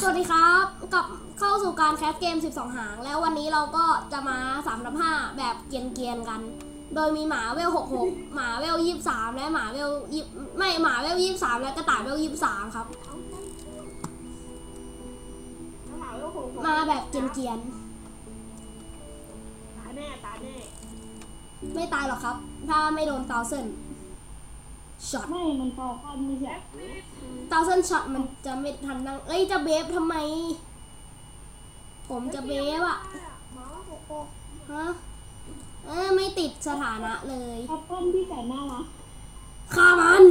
สวัสดีครับกลับเข้าสู่การแคสเกม 12 หาง แล้ววันนี้เราก็จะมา3ทับ5แบบเกรียนๆกัน โดยมีหมาเวล 66 หมาเวล 23 และหมาเวลยี่ไม่หมาเวล 23 และกระต่ายเวล 23 ครับ มาแบบเกรียนตาแน่ตาแน่ๆไม่ตายหรอกครับ ถ้าไม่โดนเตาเซน ช็อตไม่ มันพอคอนไม่ใช่เตาเซนช็อตมันจะไม่ทันนั่งเอ้ย จะเบฟทำไม ผมจะเบฟอะหมาหกหกฮะ เออไม่ติดสถานะเลยแอปเปิ้ลที่ใส่หน้ารักฆ่ามัน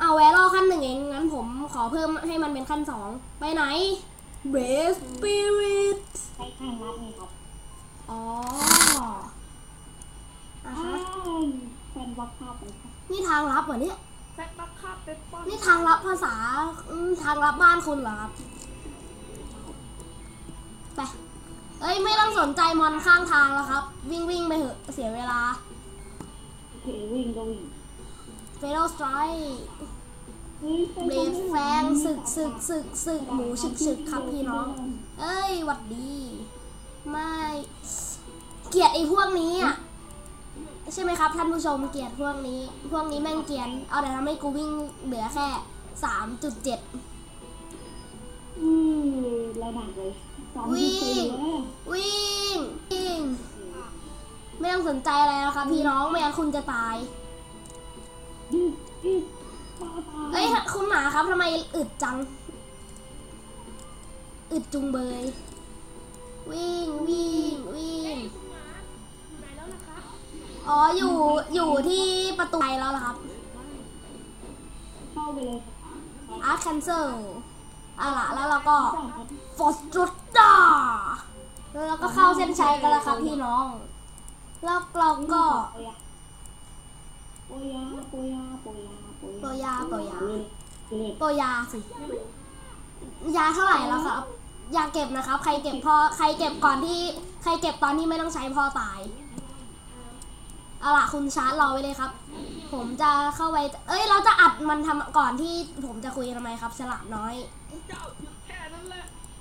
เอาแวะรอขั้นหนึ่งเอง งั้นผมขอเพิ่มให้มันเป็นขั้นสอง ไปไหน b r a v e Spirit ใช้ทางลัดไงครับ อ๋ออะอ้าฮะว แฟนบล็อกภาพเลยครับนี่ทางลับเหรอเนี่ยแซกบักคาบเปปเปอร์นี่ทางลับภาษาอืมทางลับบ้านคุณเหรอครับ ไป เอ้ยไม่ต้องสนใจมอนข้างทางแล้วครับ วิ่งวิ่งไปเถอะเสียเวลา โอเควิ่งก็วิ่ง f a t a l Strike เฮ้ยเบลดแฟงศึกศึกศึกศึกหมูฉึกฉึกครับพี่น้อง เอ้ยหวัดดี ไม่ เกลียดไอ้พวกนี้อะ ใช่ไหมครับ ท่านผู้ชมเกลียดพวกนี้ พวกนี้แม่งเกลียน เอาแต่ทำให้กูวิ่งเหลือแค่สามจุดเจ็ดอือระดับเลยสามวิ่สิบงสี่เลยวิ่ง วิ่ง ไม่ต้องสนใจอะไรนะครับ พี่น้องไม่งั้นคุณจะตาย อืออือปาปาเอ้ยคุณหมาครับทำไมอึดจัง อึดจุงเบย วิ่งวิ่งวิ่ง อ๋ออยู่อยู่ที่ประตูไปแล้วล่ะครับเข้าไปเลย Art Cancel อะล่ะแล้วเราก็จ้าครับ f o r s t r u t a แล้วเราก็เข้าเส้นชัยกันแล้วครับพี่น้อง แล้วเราก็โปยาโปยาโปยาโปยาโปยาโปยาเล็ดตัวยาสิยาเท่าไหร่แล้วครับยาเก็บนะครับ ใครเก็บพ่อใครเก็บก่อนที่ ใครเก็บตอนที่ไม่ต้องใช้พ่อตาย เอาล่ะคุณชาร์จรอไว้เลยครับ ผมจะเข้าไป เอ้ย เราจะอัดมันทำก่อนที่ผมจะคุยทำไมครับ ฉลาดน้อย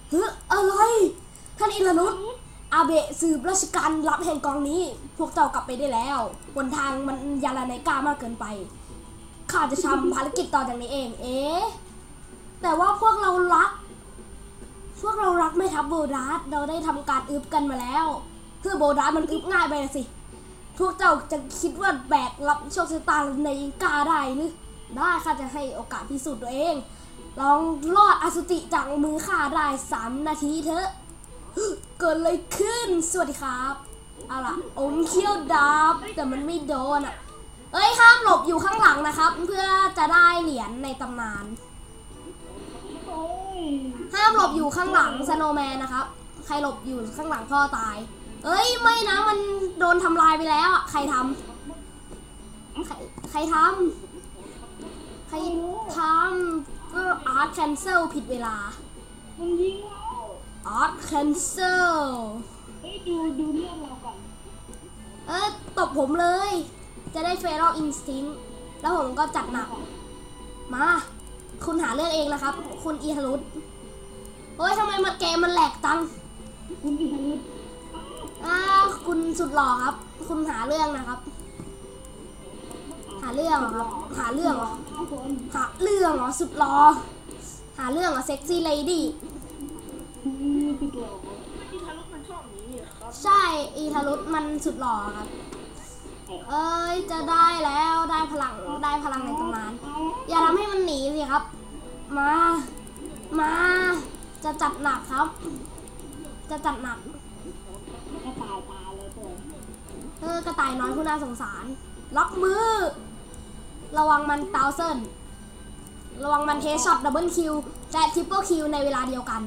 เฮ้ยอะไร ท่านอิรนุษอาเบะสืบราชการรับแห่งกองนี้ พวกเจ้ากลับไปได้แล้วบนทางมันยาลานก้ามากเกินไป ข้าจะทำภารกิจต่อจากนี้เอง เอ๊แต่ว่าพวกเรารัก พวกเรารักไม่ทับโบดัสเราได้ทำการอึบกันมาแล้ว คือโบดัสมันอึบง่ายไปนะสิ พวกเจ้าจะคิดว่าแบกรับโชคชะตาในกาได้หรือได้ข้าจะให้โอกาสพิสูจน์ตัวเอง ลองรอดอสุจิจากมือข้าได้สามนาทีเถอะ เกิดอะไรขึ้น สวัสดีครับเอาล่ะอมเขี้ยวดับแต่มันไม่โดนอะเอ้ยห้ามหลบอยู่ข้างหลังนะครับ เพื่อจะได้เหรียญในตำนาน ห้ามหลบอยู่ข้างหลังสโนแมนนะครับ ใครหลบอยู่ข้างหลังพ่อตาย เอ้ยไม่นะมันโดนทำลายไปแล้วอะใครทำใครใครทำใครทำก็อาร์ตแคนเซิลผิดเวลามันยิงเราอาร์ตแคนเซิลเฮ้ยดูดูเรื่องเราก่อนเออตบผมเลย จะได้เฟร l อินสติ้งแล้วผมก็จัดหนัก มา คุณหาเรื่องเองนะครับ คุณอีฮารุตโอ้ยทำไมมันเกมมันแหลกตังคุณอิทธิฤทธิ์ อ่าคุณสุดหล่อครับ คุณหาเรื่องนะครับ หาเรื่องเหรอครับหาเรื่องเหรอหาเรื่องเหรอสุดหล่อหาเรื่องเหรอเซ็กซี่เลดี้ผิดหล่อใช่อีทารุตมันสุดหล่อครับ เอ้ยจะได้แล้วได้พลังได้พลังในตำนานอย่าทำให้มันหนีสิครับ มา มาจะจัดหนักครับ จะจัดหนัก เออกระต่ายน้อยผู้น่าสงสาร ล็อกมือ ระวังมันเตาเซนระวังมันเทช็อตดับเบิลคิวและทริปเปิลคิวในเวลาเดียวกัน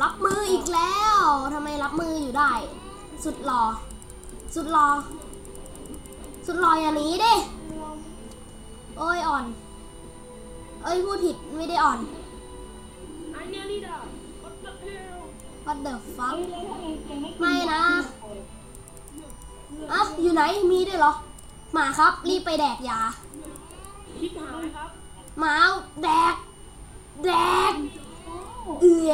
ล็อกมืออีกแล้วทำไมรับมืออยู่ได้ สุดหล่อ สุดหล่อ สุดหล่ออย่างนี้ดิโอ้ยอ่อน เอ้ยพูดผิดไม่ได้อ่อน what the เฮ้ fuck ไม่นะอะอยู่ไหนมีด้วยเหรอ หมาครับ รีบไปแดกยาคิดหายครับหมาแดกเพื่อ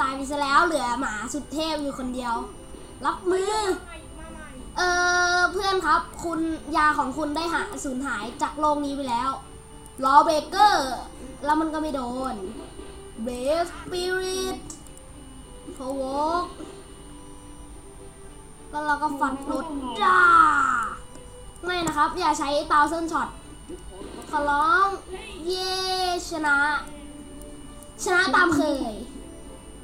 ตายไปซะแล้วเหลือหมาสุดเทพอยู่คนเดียว รับมือ เออเพื่อนครับ คุณยาของคุณได้หาสูญหายจากโลกนี้ไปแล้วรอเบเกอร์ แล้วมันก็ไม่โดนเบสปิริต พวกแล้วเราก็ฟันรถจ้าไม่นะครับ อย่าใช้ตาวเส้นช็อตขอร้อง เย้ชนะ ชนะตามเคย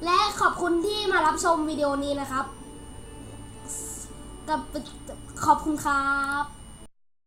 และขอบคุณที่มารับชมวิดีโอนี้นะครับ กับขอบคุณครับ